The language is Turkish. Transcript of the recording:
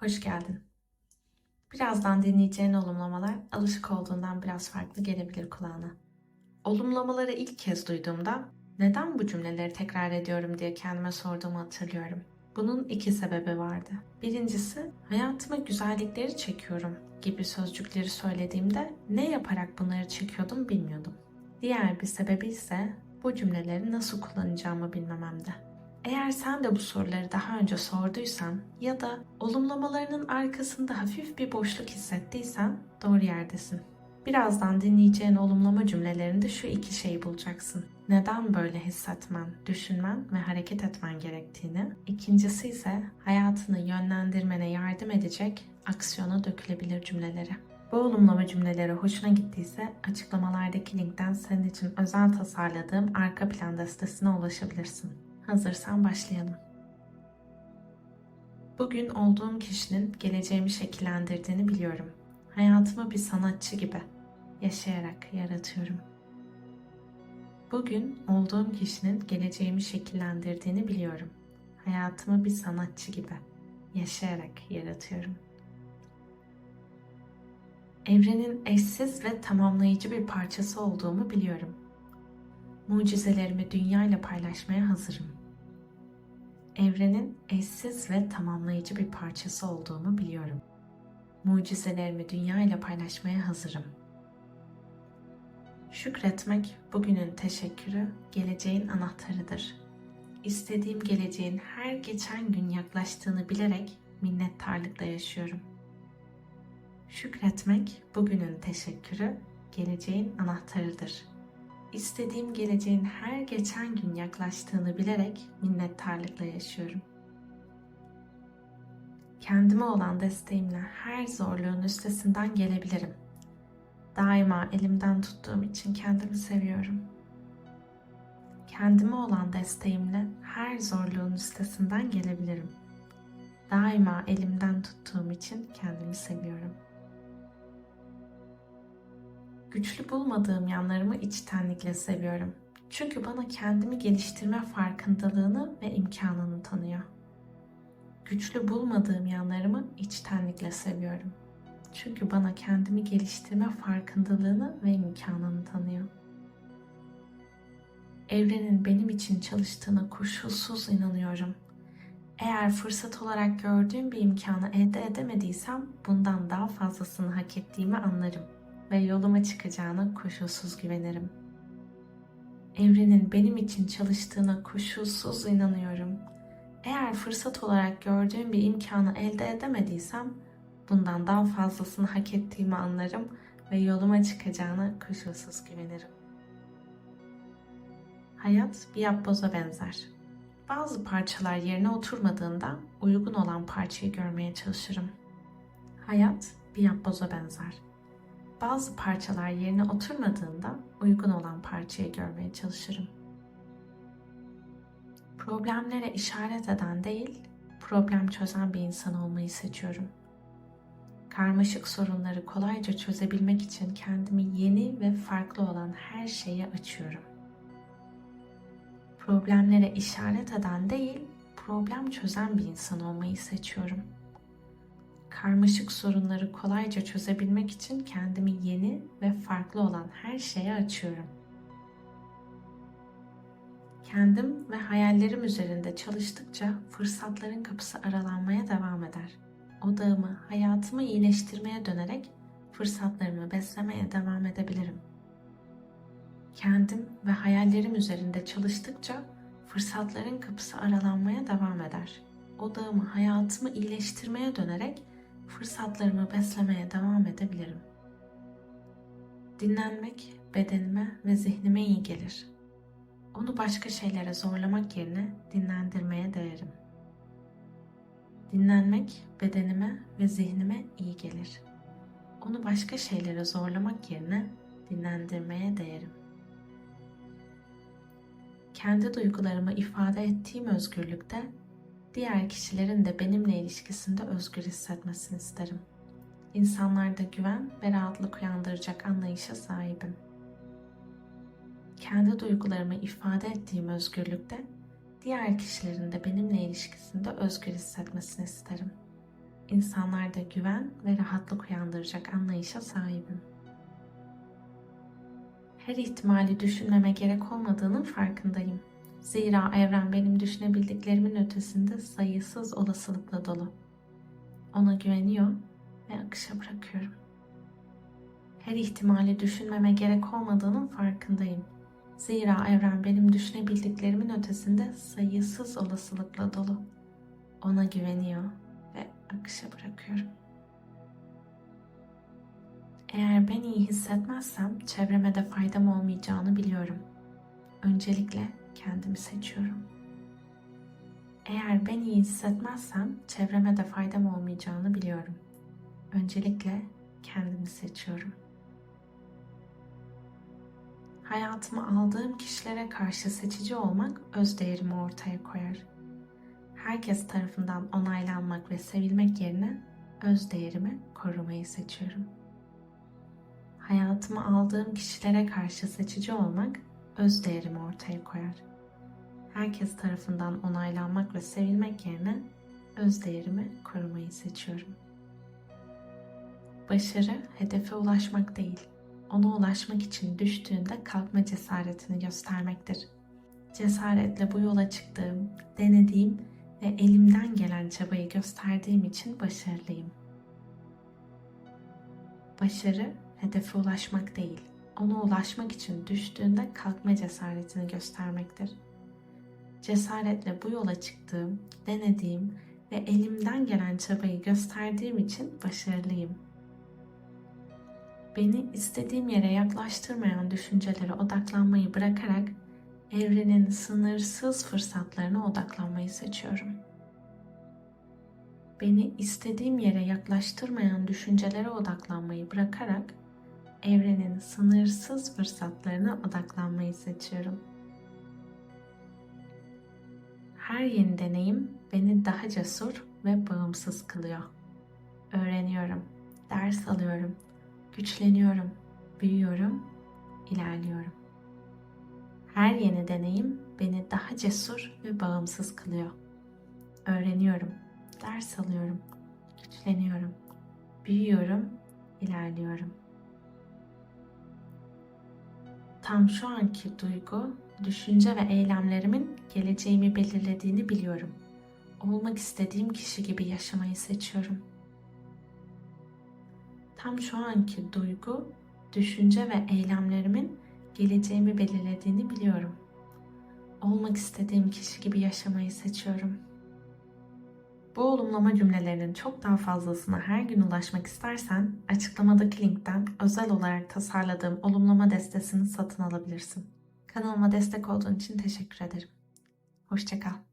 Hoş geldin. Birazdan dinleyeceğin olumlamalar alışık olduğundan biraz farklı gelebilir kulağına. Olumlamaları ilk kez duyduğumda neden bu cümleleri tekrar ediyorum diye kendime sorduğumu hatırlıyorum. Bunun iki sebebi vardı. Birincisi hayatıma güzellikleri çekiyorum gibi sözcükleri söylediğimde ne yaparak bunları çekiyordum bilmiyordum. Diğer bir sebebi ise bu cümleleri nasıl kullanacağımı bilmememdi. Eğer sen de bu soruları daha önce sorduysan ya da olumlamalarının arkasında hafif bir boşluk hissettiysen doğru yerdesin. Birazdan dinleyeceğin olumlama cümlelerinde şu iki şeyi bulacaksın. Neden böyle hissetmen, düşünmen ve hareket etmen gerektiğini. İkincisi ise hayatını yönlendirmene yardım edecek aksiyona dökülebilir cümleleri. Bu olumlama cümleleri hoşuna gittiyse açıklamalardaki linkten senin için özel tasarladığım arka plan destesine ulaşabilirsin. Hazırsan başlayalım. Bugün olduğum kişinin geleceğimi şekillendirdiğini biliyorum. Hayatımı bir sanatçı gibi yaşayarak yaratıyorum. Bugün olduğum kişinin geleceğimi şekillendirdiğini biliyorum. Hayatımı bir sanatçı gibi yaşayarak yaratıyorum. Evrenin eşsiz ve tamamlayıcı bir parçası olduğumu biliyorum. Mucizelerimi dünyayla paylaşmaya hazırım. Evrenin eşsiz ve tamamlayıcı bir parçası olduğumu biliyorum. Mucizelerimi dünyayla paylaşmaya hazırım. Şükretmek bugünün teşekkürü, geleceğin anahtarıdır. İstediğim geleceğin her geçen gün yaklaştığını bilerek minnettarlıkla yaşıyorum. Şükretmek bugünün teşekkürü, geleceğin anahtarıdır. İstediğim geleceğin her geçen gün yaklaştığını bilerek minnettarlıkla yaşıyorum. Kendime olan desteğimle her zorluğun üstesinden gelebilirim. Daima elimden tuttuğum için kendimi seviyorum. Kendime olan desteğimle her zorluğun üstesinden gelebilirim. Daima elimden tuttuğum için kendimi seviyorum. Güçlü bulmadığım yanlarımı içtenlikle seviyorum. Çünkü bana kendimi geliştirme farkındalığını ve imkanını tanıyor. Güçlü bulmadığım yanlarımı içtenlikle seviyorum. Çünkü bana kendimi geliştirme farkındalığını ve imkanını tanıyor. Evrenin benim için çalıştığına koşulsuz inanıyorum. Eğer fırsat olarak gördüğüm bir imkanı elde edemediysem bundan daha fazlasını hak ettiğimi anlarım ve yoluma çıkacağına koşulsuz güvenirim. Evrenin benim için çalıştığına koşulsuz inanıyorum. Eğer fırsat olarak gördüğüm bir imkanı elde edemediysem bundan daha fazlasını hak ettiğimi anlarım ve yoluma çıkacağına koşulsuz güvenirim. Hayat bir yapboza benzer. Bazı parçalar yerine oturmadığında uygun olan parçayı görmeye çalışırım. Hayat bir yapboza benzer. Bazı parçalar yerine oturmadığında uygun olan parçayı görmeye çalışırım. Problemlere işaret eden değil, problem çözen bir insan olmayı seçiyorum. Karmaşık sorunları kolayca çözebilmek için kendimi yeni ve farklı olan her şeye açıyorum. Problemlere işaret eden değil, problem çözen bir insan olmayı seçiyorum. Karmaşık sorunları kolayca çözebilmek için kendimi yeni ve farklı olan her şeye açıyorum. Kendim ve hayallerim üzerinde çalıştıkça fırsatların kapısı aralanmaya devam eder. Odağımı, hayatımı iyileştirmeye dönerek fırsatlarımı beslemeye devam edebilirim. Kendim ve hayallerim üzerinde çalıştıkça fırsatların kapısı aralanmaya devam eder. Odağımı, hayatımı iyileştirmeye dönerek fırsatlarımı beslemeye devam edebilirim. Dinlenmek bedenime ve zihnime iyi gelir. Onu başka şeylere zorlamak yerine dinlendirmeye değerim. Dinlenmek bedenime ve zihnime iyi gelir. Onu başka şeylere zorlamak yerine dinlendirmeye değerim. Kendi duygularımı ifade ettiğim özgürlükte diğer kişilerin de benimle ilişkisinde özgür hissetmesini isterim. İnsanlarda güven ve rahatlık uyandıracak anlayışa sahibim. Kendi duygularımı ifade ettiğim özgürlükte diğer kişilerin de benimle ilişkisinde özgür hissetmesini isterim. insanlarda güven ve rahatlık uyandıracak anlayışa sahibim. Her ihtimali düşünmeme gerek olmadığının farkındayım. Zira evren benim düşünebildiklerimin ötesinde sayısız olasılıkla dolu. Ona güveniyor ve akışa bırakıyorum. Her ihtimali düşünmeme gerek olmadığının farkındayım. Zira evren benim düşünebildiklerimin ötesinde sayısız olasılıkla dolu. Ona güveniyor ve akışa bırakıyorum. Eğer ben iyi hissetmezsem çevreme de faydam olmayacağını biliyorum. Öncelikle kendimi seçiyorum. Eğer ben iyi hissetmezsem çevreme de faydam olmayacağını biliyorum. Öncelikle kendimi seçiyorum. Hayatıma aldığım kişilere karşı seçici olmak öz değerimi ortaya koyar. Herkes tarafından onaylanmak ve sevilmek yerine öz değerimi korumayı seçiyorum. Hayatıma aldığım kişilere karşı seçici olmak öz değerimi ortaya koyar. Herkes tarafından onaylanmak ve sevilmek yerine öz değerimi korumayı seçiyorum. Başarı hedefe ulaşmak değil, ona ulaşmak için düştüğünde kalkma cesaretini göstermektir. Cesaretle bu yola çıktığım, denediğim ve elimden gelen çabayı gösterdiğim için başarılıyım. Başarı hedefe ulaşmak değil, ona ulaşmak için düştüğünde kalkma cesaretini göstermektir. Cesaretle bu yola çıktığım, denediğim ve elimden gelen çabayı gösterdiğim için başarılıyım. Beni istediğim yere yaklaştırmayan düşüncelere odaklanmayı bırakarak evrenin sınırsız fırsatlarına odaklanmayı seçiyorum. Beni istediğim yere yaklaştırmayan düşüncelere odaklanmayı bırakarak evrenin sınırsız fırsatlarına odaklanmayı seçiyorum. Her yeni deneyim beni daha cesur ve bağımsız kılıyor. Öğreniyorum, ders alıyorum, güçleniyorum, büyüyorum, ilerliyorum. Her yeni deneyim beni daha cesur ve bağımsız kılıyor. Öğreniyorum, ders alıyorum, güçleniyorum, büyüyorum, ilerliyorum. Tam şu anki duygu, düşünce ve eylemlerimin geleceğimi belirlediğini biliyorum. Olmak istediğim kişi gibi yaşamayı seçiyorum. Tam şu anki duygu, düşünce ve eylemlerimin geleceğimi belirlediğini biliyorum. Olmak istediğim kişi gibi yaşamayı seçiyorum. Bu olumlama cümlelerinin çok daha fazlasına her gün ulaşmak istersen açıklamadaki linkten özel olarak tasarladığım olumlama destesini satın alabilirsin. Kanalıma destek olduğun için teşekkür ederim. Hoşçakal.